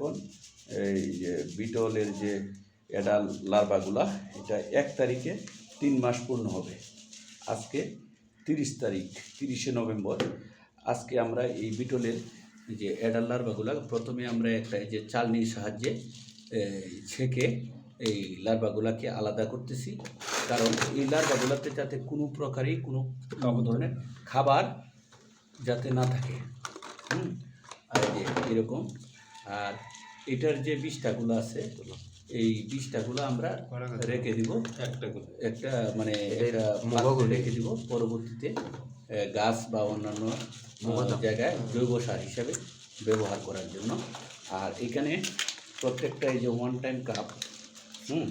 এখন এই যে বিটলের যে এডাল লার্ভাগুলা, এটা এক তারিখে তিন মাস পূর্ণ হবে। আজকে তিরিশ তারিখ, তিরিশে নভেম্বর। আজকে আমরা এই বিটলের যে এডাল লার্ভাগুলা, প্রথমে আমরা একটা যে চালনির সাহায্যে ছেঁকে এই লার্ভাগুলাকে আলাদা করতেছি। কারণ এই লার্ভাগুলাতে যাতে কোনো প্রকারই কোনো ধরনের খাবার যাতে না থাকে। হুম? আর এরকম আর এটার যে বিষটাগুলো আছে এই বিষটাগুলো আমরা রেখে দিব। একটা একটা মানে রেখে দিব। পরবর্তীতে গাছ বা অন্যান্য জায়গায় জৈব সার হিসাবে ব্যবহার করার জন্য। আর এখানে প্রত্যেকটা এই যে ওয়ান টাইম কাপ হুম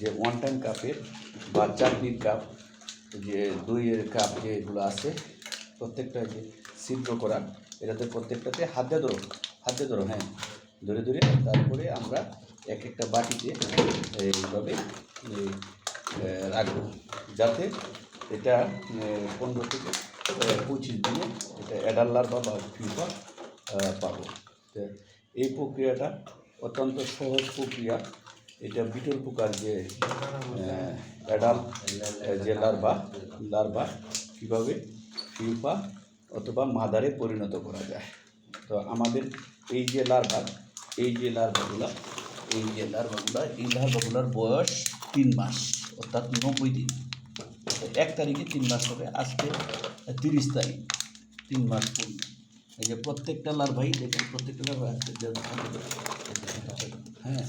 যে ওয়ান টাইম কাপের বা চাটনির কাপ যে দইয়ের কাপ যেগুলো আছে প্রত্যেকটা যে ছিদ্র করা এটাতে প্রত্যেকটাতে হাত দিয়ে ধরো। হাত ধরো হ্যাঁ ধরে ধরে তারপরে আমরা এক একটা বাটিতে এইভাবে রাখব। যাতে এটা পনেরো থেকে পঁচিশ দিনে এটা অ্যাডাল্লার বা ফিফা পাবো। এই প্রক্রিয়াটা অত্যন্ত সহজ প্রক্রিয়া। এটা বিটল পোকার যে অ্যাডাল যে লার্ভা লার্ভা কীভাবে ফিউপা অথবা মাদারে পরিণত করা যায়। তো আমাদের এই যে লার্ভা এই যে লার্ভাগুলা এই যে লার্ভাগুলা এই লার্ভাগুলার বয়স তিন মাস অর্থাৎ নব্বই দিন। এক তারিখে তিন মাস হবে আজকে তিরিশ তারিখ তিন মাস পূর্ণ। এই যে প্রত্যেকটা লার্ভাই দেখেন প্রত্যেকটা লার্ভা আছে হাতে ধরো। হ্যাঁ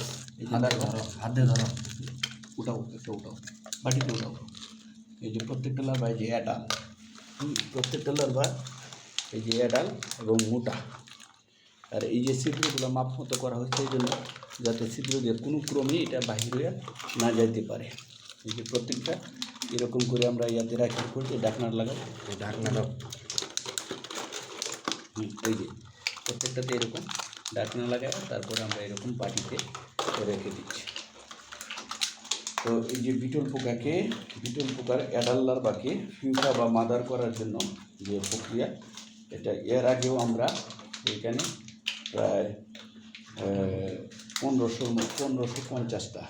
হাতে ধরো উঠাও একটা উঠাও বাটিতে উঠাও। এই যে প্রত্যেকটা লার্ভা এই যে অ্যাডাল প্রত্যেকটা লার্ভা এই যে অ্যাডাল এবং মোটা। আর এই যে ছিদ্রগুলো মাপ মতো করা হচ্ছে এই জন্য যাতে ছিদ্র দিয়ে কোনো ক্রমে এটা বাহির হয়ে না যাইতে পারে। এই যে প্রত্যেকটা এরকম করে আমরা ইয়াতে রাখি করছি ডাকনার লাগাই হুম, এই যে প্রত্যেকটাতে এরকম ডাকনা লাগাই তারপরে আমরা এরকম বাটিতে রেখে দিচ্ছি। তো এই যে বিটল পোকাকে বিটল পোকার অ্যাডাল্লার বাকে ফিউকা বা মাদার করার জন্য যে প্রক্রিয়া এটা এর আগেও আমরা এখানে প্রায় পনেরোশো পনেরোশো পঞ্চাশটা।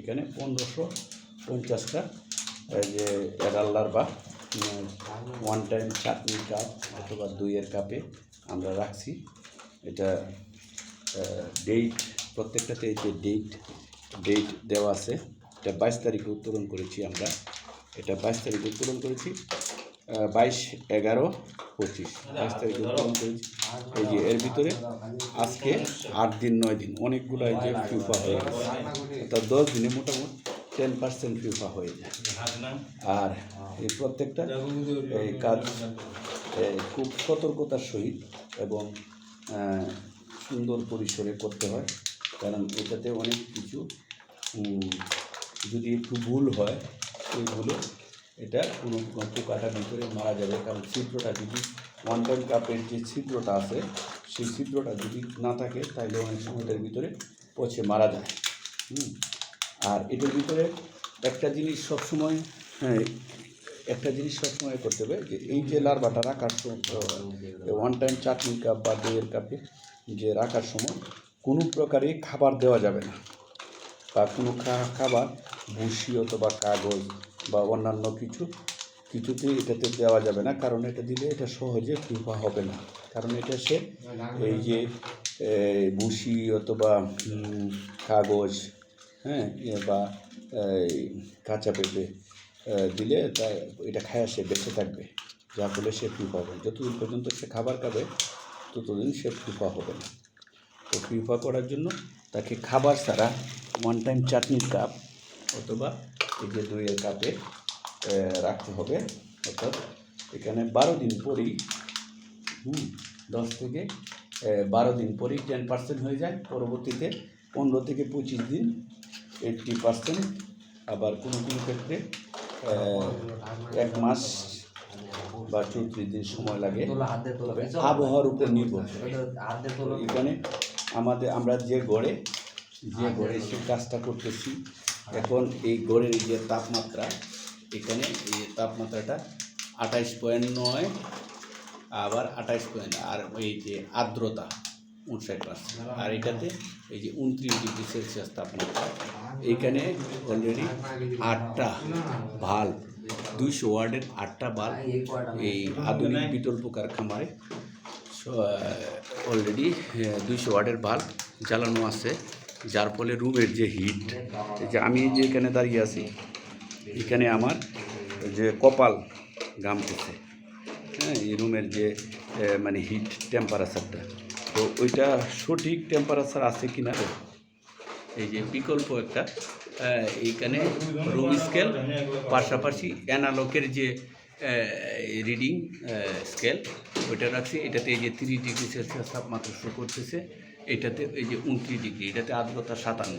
এখানে পনেরোশো পঞ্চাশটা যে অ্যাডাল্লার বা ওয়ান টাইম চাটনি কাপ অথবা দুইয়ের কাপে আমরা রাখছি। এটা ডেট প্রত্যেকটাতে যে ডেট ডেট দেওয়া আছে। এটা বাইশ তারিখে উত্তোলন করেছি আমরা। এটা বাইশ তারিখে উত্তোলন করেছি। বাইশ এগারো পঁচিশ। বাইশ তারিখে করেছি এই যে এর ভিতরে আজকে আট দিন নয় দিন অনেকগুলো এই যে ফিউফা হয়ে গেছে। অর্থাৎ দশ দিনে মোটামুটি টেন পার্সেন্ট ফিউফা হয়ে যায়। আর এই প্রত্যেকটা এই কাজ খুব সতর্কতার সহিত এবং সুন্দর পরিসরে করতে হয়। কারণ এটাতে অনেক কিছু যদি একটু ভুল হয় ভুলে এটা কোনো পোকাটা ভিতরে মারা যাবে, কারণ ছিদ্রটা যদি ওয়ান টাইম কাপের যে ছিদ্রটা আছে, সেই ছিদ্রটা যদি না থাকে তাহলে অনেক সময় এটার ভিতরে পচে মারা যায়। হুম? আর এটার ভিতরে একটা জিনিস সবসময় হ্যাঁ একটা জিনিস সবসময় করতে হবে যে এই যে লার্ভাটা রাখার ওয়ান টাইম চাটনি কাপ বা দইয়ের কাপে যে রাখার সময় কোনো প্রকারে খাবার দেওয়া যাবে না। বা কোনো খাবার, ভুসি অথবা কাগজ বা অন্যান্য কিছু, কিছুতে এটাতে দেওয়া যাবে না, কারণ এটা দিলে এটা সহজে ফিফা হবে না। কারণ এটা সে এই যে ভুসি অথবা কাগজ হ্যাঁ ইয়ে বা কাঁচা পেঁপে দিলে তা, এটা খায় সে বেঁচে থাকবে। যা ফলে সে ফিফা হবে। যতদিন পর্যন্ত সে খাবার খাবে, ততদিন সে ফিফা হবে না। তো ফিফা করার জন্য তাকে খাবার ছাড়া ওয়ান টাইম চাটনির কাপ অথবা এই যে দইয়ের কাপে রাখতে হবে। অর্থাৎ এখানে বারো দিন পরেই হুম দশ থেকে বারো দিন পরেই টেন পার্সেন্ট হয়ে যায়। পরবর্তীতে পনেরো থেকে পঁচিশ দিন এইটটি পার্সেন্ট আবার কোনো কোনো ক্ষেত্রে এক মাস বা চৌত্রিশ দিন সময় লাগে। আবহাওয়ার উপর নির্ভর করে। এখানে আমাদের আমরা যে গড়ে যে গড়ে সে কাজটা করতেছি এখন এই গড়ের যে তাপমাত্রা, এখানে এই তাপমাত্রাটা আঠাইশ পয়েন্ট নয়, আবার আঠাইশ পয়েন্ট, আর এই যে আর্দ্রতা উনষাট পার্সেন্ট আর এটাতে এই যে উনত্রিশ ডিগ্রি সেলসিয়াস তাপমাত্রা। এইখানে অলরেডি আটটা ভালো দুইশো ওয়ার্ডের আটটা বাল এই আধুনিক বিতল পোকার খামারে অলরেডি দুইশো ওয়ার্ডের বাল্ব জ্বালানো আছে। যার ফলে রুমের যে হিট যে আমি যে এখানে দাঁড়িয়ে আছি, এখানে আমার যে কপাল ঘামতেছে হ্যাঁ এই রুমের যে মানে হিট টেম্পারেচারটা তো ওইটা সঠিক টেম্পারেচার আছে কি না এই যে বিকল্প একটা এইখানে রুম স্কেল পাশাপাশি অ্যানালকের যে রিডিং স্কেল ওইটা রাখছি। এটাতে এই যে তিরিশ ডিগ্রি সেলসিয়াস তাপমাত্রা শো করতেছে। এটাতে এই যে উনত্রিশ ডিগ্রি এটাতে আর্দ্রতা সাতান্ন।